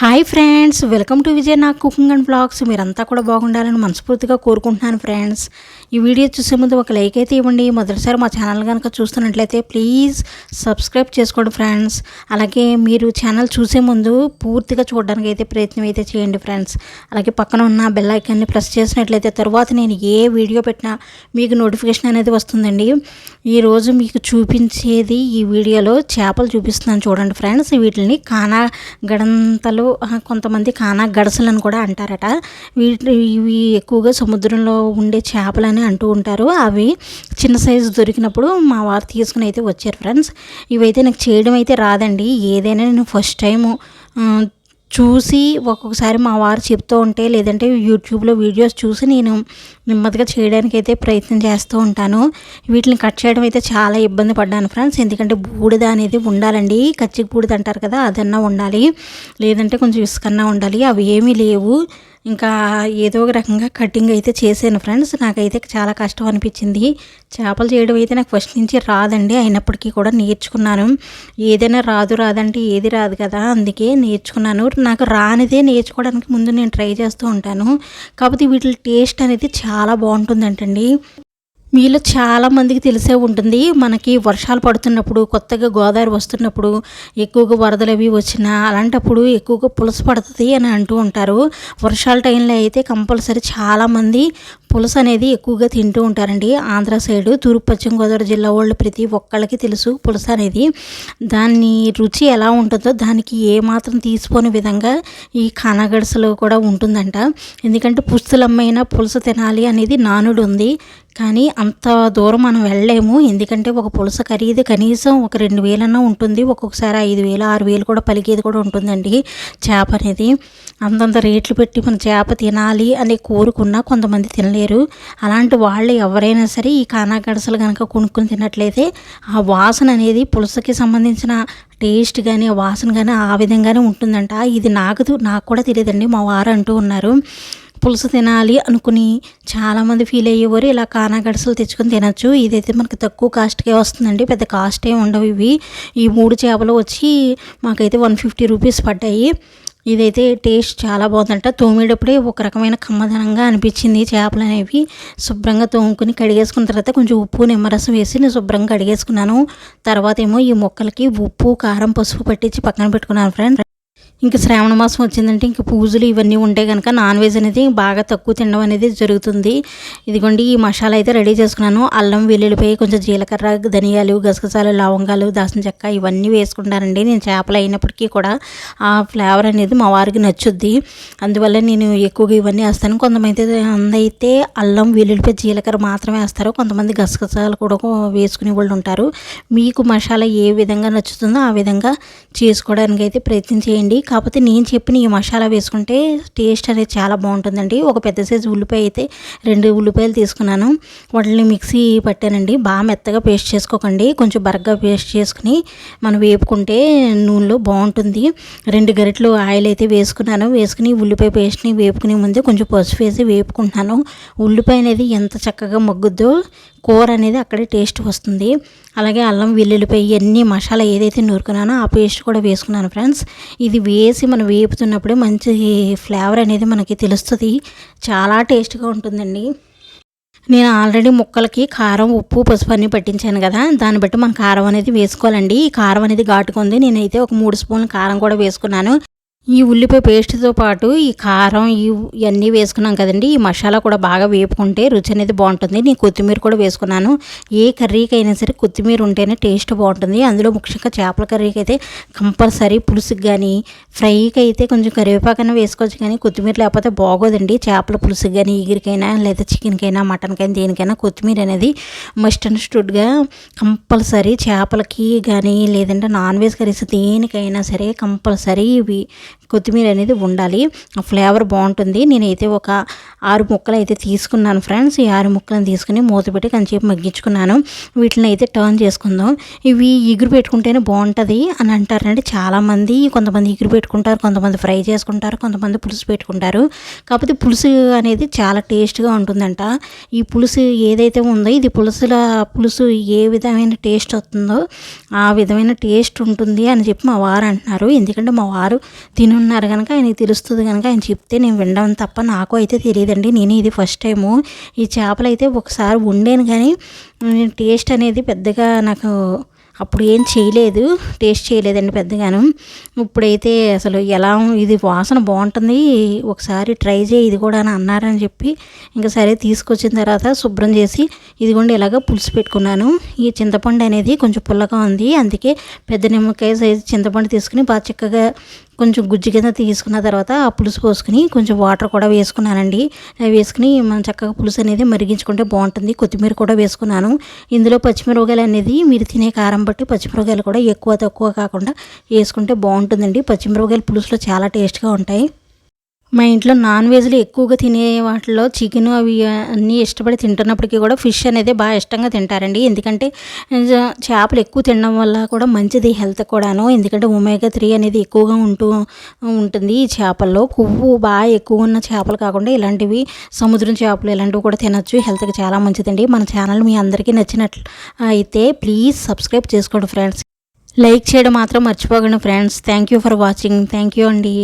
Hi friends welcome to Vijay నా cooking and blogs. మీరంతా కూడా బాగుండాలని మనస్ఫూర్తిగా కోరుకుంటున్నాను ఫ్రెండ్స్. ఈ వీడియో చూసే ముందు ఒక లైక్ అయితే ఇవ్వండి. మొదటిసారి మా ఛానల్ కనుక చూస్తున్నట్లయితే ప్లీజ్ సబ్స్క్రైబ్ చేసుకోండి ఫ్రెండ్స్. అలాగే మీరు ఛానల్ చూసే ముందు పూర్తిగా చూడడానికి అయితే ప్రయత్నం అయితే చేయండి ఫ్రెండ్స్. అలాగే పక్కన ఉన్న బెల్ ఐకాన్ని ప్రెస్ చేసినట్లయితే తర్వాత నేను ఏ వీడియో పెట్టినా మీకు నోటిఫికేషన్ అనేది వస్తుందండి. ఈరోజు మీకు చూపించేది ఈ వీడియోలో చేపలు చూపిస్తున్నాను చూడండి ఫ్రెండ్స్. వీటిని కానా గడంతలు ఆ, కొంతమంది కానా గడసలని కూడా అంటారట. వీటి ఇవి ఎక్కువగా సముద్రంలో ఉండే చేపలని అంటూ ఉంటారు. అవి చిన్న సైజు దొరికినప్పుడు మా వారు తీసుకుని అయితే వచ్చారు ఫ్రెండ్స్. ఇవైతే నాకు చేయడం అయితే రాదండి. ఏదైనా నేను ఫస్ట్ టైము చూసి ఒక్కొక్కసారి మా వారు చెప్తూ ఉంటే లేదంటే యూట్యూబ్లో వీడియోస్ చూసి నేను నెమ్మదిగా చేయడానికి అయితే ప్రయత్నం చేస్తూ ఉంటాను. వీటిని కట్ చేయడం అయితే చాలా ఇబ్బంది పడ్డాను ఫ్రెండ్స్. ఎందుకంటే బూడిద అనేది ఉండాలండి. కచ్చికి బూడిద అంటారు కదా అదన్నా ఉండాలి. లేదంటే కొంచెం ఇసుకన్నా ఉండాలి. అవి ఏమీ లేవు. ఇంకా ఏదో ఒక రకంగా కటింగ్ అయితే చేశాను ఫ్రెండ్స్. నాకైతే చాలా కష్టం అనిపించింది. చేపలు చేయడం అయితే నాకు ఫస్ట్ నుంచి రాదండి. అయినప్పటికీ కూడా నేర్చుకున్నాను. ఏదైనా రాదు రాదంటే ఏది రాదు కదా అందుకే నేర్చుకున్నాను. నాకు రానిదే నేర్చుకోవడానికి ముందు నేను ట్రై చేస్తూ ఉంటాను. కాకపోతే వీటి టేస్ట్ అనేది చాలా బాగుంటుందంటండి. మీలో చాలామందికి తెలిసే ఉంటుంది. మనకి వర్షాలు పడుతున్నప్పుడు కొత్తగా గోదావరి వస్తున్నప్పుడు ఎక్కువగా వరదలు అవి వచ్చినా అలాంటప్పుడు ఎక్కువగా పులస పడుతుంది అని అంటూ ఉంటారు. వర్షాల టైంలో అయితే కంపల్సరీ చాలామంది పులస అనేది ఎక్కువగా తింటూ ఉంటారండి. ఆంధ్ర సైడు తూర్పు పశ్చిమ గోదావరి జిల్లా వాళ్ళు ప్రతి ఒక్కళ్ళకి తెలుసు పులస అనేది. దాన్ని రుచి ఎలా ఉంటుందో దానికి ఏమాత్రం తీసుకోని విధంగా ఈ కానాగడసలో కూడా ఉంటుందంట. ఎందుకంటే పుస్తులమ్మైన పులస తినాలి అనేది నానుడు ఉంది కానీ అంత దూరం మనం వెళ్ళలేము. ఎందుకంటే ఒక పులస ఖరీదు కనీసం ఒక రెండు వేలన్నా ఉంటుంది. ఒక్కొక్కసారి ఐదు వేలు ఆరు వేలు కూడా పలికేది కూడా ఉంటుందండి. చేప అనేది అంతంత రేట్లు పెట్టి మన చేప తినాలి అని కోరుకున్నా కొంతమంది తినలేరు. అలాంటి వాళ్ళు ఎవరైనా సరే ఈ కానాగడసలు కనుక కొనుక్కుని తిన్నట్లయితే ఆ వాసన అనేది పులసకి సంబంధించిన టేస్ట్ కానీ ఆ వాసన కానీ ఆ విధంగానే ఉంటుందంట. ఇది నాకు నాకు కూడా తెలియదండి. మా వారు అంటూ ఉన్నారు. పులుసు తినాలి అనుకుని చాలామంది ఫీల్ అయ్యేవారు ఇలా కానాగడసలు తెచ్చుకొని తినచ్చు. ఇదైతే మనకి తక్కువ కాస్ట్కే వస్తుందండి. పెద్ద కాస్ట్ ఏ ఉండవు ఇవి. ఈ మూడు చేపలు వచ్చి మాకైతే వన్ ఫిఫ్టీ రూపీస్ పడ్డాయి. ఇదైతే టేస్ట్ చాలా బాగుందంట. తోమేటప్పుడే ఒక రకమైన కమ్మదనంగా అనిపించింది చేపలు అనేవి. శుభ్రంగా తోముకుని కడిగేసుకున్న తర్వాత కొంచెం ఉప్పు నిమ్మరసం వేసి నేను శుభ్రంగా కడిగేసుకున్నాను. తర్వాత ఏమో ఈ మొక్కలకి ఉప్పు కారం పసుపు పట్టించి పక్కన పెట్టుకున్నాను ఫ్రెండ్ ఇంకా శ్రావణ మాసం వచ్చిందంటే ఇంకా పూజలు ఇవన్నీ ఉంటే కనుక నాన్ వెజ్ అనేది బాగా తక్కువ తినడం అనేది జరుగుతుంది. ఇదిగోండి ఈ మసాలా అయితే రెడీ చేసుకున్నాను. అల్లం వెల్లుల్లిపాయ కొంచెం జీలకర్ర ధనియాలు గసగసాలు లవంగాలు దాసిన చెక్క ఇవన్నీ వేసుకుంటానండి. నేను చేపలు అయినప్పటికీ కూడా ఆ ఫ్లేవర్ అనేది మా వారికి నచ్చుద్ది. అందువల్ల నేను ఎక్కువగా ఇవన్నీ వేస్తాను. కొంతమంది అయితే అల్లం వెల్లుల్లిపోయి జీలకర్ర మాత్రమే వేస్తారు. కొంతమంది గసగసాలు కూడా వేసుకునే వాళ్ళు ఉంటారు. మీకు మసాలా ఏ విధంగా నచ్చుతుందో ఆ విధంగా చేసుకోవడానికి అయితే ప్రయత్నం చేయండి. కాకపోతే నేను చెప్పిన ఈ మసాలా వేసుకుంటే టేస్ట్ అనేది చాలా బాగుంటుందండి. ఒక పెద్ద సైజు ఉల్లిపాయ అయితే రెండు ఉల్లిపాయలు తీసుకున్నాను. వాటిని మిక్సీ పట్టానండి. బాగా మెత్తగా పేస్ట్ చేసుకోకండి. కొంచెం బరగ్గా పేస్ట్ చేసుకుని మనం వేపుకుంటే నూనెలో బాగుంటుంది. రెండు గరిటెలు ఆయిల్ అయితే వేసుకున్నాను. వేసుకుని ఉల్లిపాయ పేస్ట్ని వేపుకునే ముందే కొంచెం పసుపు వేసి వేపుకుంటున్నాను. ఉల్లిపాయ అనేది ఎంత చక్కగా మగ్గుద్దో కూర అనేది అక్కడే టేస్ట్ వస్తుంది. అలాగే అల్లం వెల్లుల్లిపాయ ఇవన్నీ మసాలా ఏదైతే నూరుకున్నానో ఆ పేస్ట్ కూడా వేసుకున్నాను ఫ్రెండ్స్. ఇది వేసి మనం వేపుతున్నప్పుడే మంచి ఫ్లేవర్ అనేది మనకి తెలుస్తుంది. చాలా టేస్ట్గా ఉంటుందండి. నేను ఆల్రెడీ ముక్కలకి కారం ఉప్పు పసుపు అన్నీ పట్టించాను కదా. దాన్ని బట్టి మనం కారం అనేది వేసుకోవాలండి. ఈ కారం అనేది ఘాటుకుంది నేనైతే ఒక మూడు స్పూన్ల కారం కూడా వేసుకున్నాను. ఈ ఉల్లిపాయ పేస్ట్తో పాటు ఈ కారం ఇవన్నీ వేసుకున్నాం కదండి. ఈ మసాలా కూడా బాగా వేపుకుంటే రుచి అనేది బాగుంటుంది. నేను కొత్తిమీర కూడా వేసుకున్నాను. ఏ కర్రీకి అయినా సరే కొత్తిమీర ఉంటేనే టేస్ట్ బాగుంటుంది. అందులో ముఖ్యంగా చేపల కర్రీకి అయితే కంపల్సరీ పులుసుకి కానీ ఫ్రైకి అయితే కొంచెం కరివేపాకైనా వేసుకోవచ్చు కానీ కొత్తిమీర లేకపోతే బాగోదండి. చేపల పులుసుకి కానీ ఈగిరికైనా లేదా చికెన్కైనా మటన్కైనా దేనికైనా కొత్తిమీర అనేది మస్ట్ అండ్ స్టూడ్గా కంపల్సరీ చేపలకి కానీ లేదంటే నాన్ వెజ్ కర్రీస్ దేనికైనా సరే కంపల్సరీ ఇవి కొత్తిమీర అనేది ఉండాలి. ఆ ఫ్లేవర్ బాగుంటుంది. నేనైతే ఒక ఆరు ముక్కలు అయితే తీసుకున్నాను ఫ్రెండ్స్. ఈ ఆరు ముక్కలను తీసుకుని మూత పెట్టి కొంచెంసేపు మగ్గించుకున్నాను. వీటిని అయితే టర్న్ చేసుకుందాం. ఇవి ఎగురు పెట్టుకుంటేనే బాగుంటుంది అని అంటారంటే చాలామంది. కొంతమంది ఎగురు పెట్టుకుంటారు కొంతమంది ఫ్రై చేసుకుంటారు కొంతమంది పులుసు పెట్టుకుంటారు. కాకపోతే పులుసు అనేది చాలా టేస్ట్గా ఉంటుందంట. ఈ పులుసు ఏదైతే ఉందో ఇది పులుసుల పులుసు ఏ విధమైన టేస్ట్ వస్తుందో ఆ విధమైన టేస్ట్ ఉంటుంది అని చెప్పి మా వారు అంటున్నారు. ఎందుకంటే మా వారు తిను ఉన్నారు కనుక ఆయనకి తెలుస్తుంది కనుక ఆయన చెప్తే నేను వినడం తప్ప నాకు అయితే తెలియదండి. నేను ఇది ఫస్ట్ టైము ఈ చేపలు అయితే ఒకసారి వండాను కానీ టేస్ట్ అనేది పెద్దగా నాకు అప్పుడు ఏం చేయలేదు. టేస్ట్ చేయలేదండి పెద్దగాను. ఇప్పుడైతే అసలు ఎలా ఇది వాసన బాగుంటుంది ఒకసారి ట్రై చేయి ఇది కూడా అని అన్నారని చెప్పి ఇంకా సరే తీసుకొచ్చిన తర్వాత శుభ్రం చేసి ఇదిగోండి ఇలాగ పులుసు పెట్టుకున్నాను. ఈ చింతపండు అనేది కొంచెం పుల్లగా ఉంది. అందుకే పెద్ద నిమ్మకాయ సైజు చింతపండు తీసుకుని బాగా చక్కగా కొంచెం గుజ్జు కింద తీసుకున్న తర్వాత ఆ పులుసు పోసుకుని కొంచెం వాటర్ కూడా వేసుకున్నానండి. అవి వేసుకుని మనం చక్కగా పులుసు అనేది మరిగించుకుంటే బాగుంటుంది. కొత్తిమీర కూడా వేసుకున్నాను. ఇందులో పచ్చిమిరపకాయలు అనేది మీరు తినే కారం బట్టి పచ్చిమిరపకాయలు కూడా ఎక్కువ తక్కువ కాకుండా వేసుకుంటే బాగుంటుందండి. పచ్చిమిరపకాయలు పులుసులో చాలా టేస్ట్గా ఉంటాయి. మా ఇంట్లో నాన్ వెజ్లు ఎక్కువగా తినే వాటిలో చికెన్ అవి అన్నీ ఇష్టపడి తింటున్నప్పటికీ కూడా ఫిష్ అనేది బాగా ఇష్టంగా తింటారండి. ఎందుకంటే చేపలు ఎక్కువ తినడం వల్ల కూడా మంచిది హెల్త్ కూడాను. ఎందుకంటే ఒమేగా త్రీ అనేది ఎక్కువగా ఉంటూ ఉంటుంది ఈ చేపల్లో. కొవ్వు బాగా ఎక్కువ ఉన్న చేపలు కాకుండా ఇలాంటివి సముద్రం చేపలు ఇలాంటివి కూడా తినచ్చు. హెల్త్కి చాలా మంచిదండి. మన ఛానల్ మీ అందరికీ నచ్చినట్లు అయితే ప్లీజ్ సబ్స్క్రైబ్ చేసుకోండి ఫ్రెండ్స్. లైక్ చేయడం మాత్రం మర్చిపోకండి friends. Thank you for watching. Thank you అండి.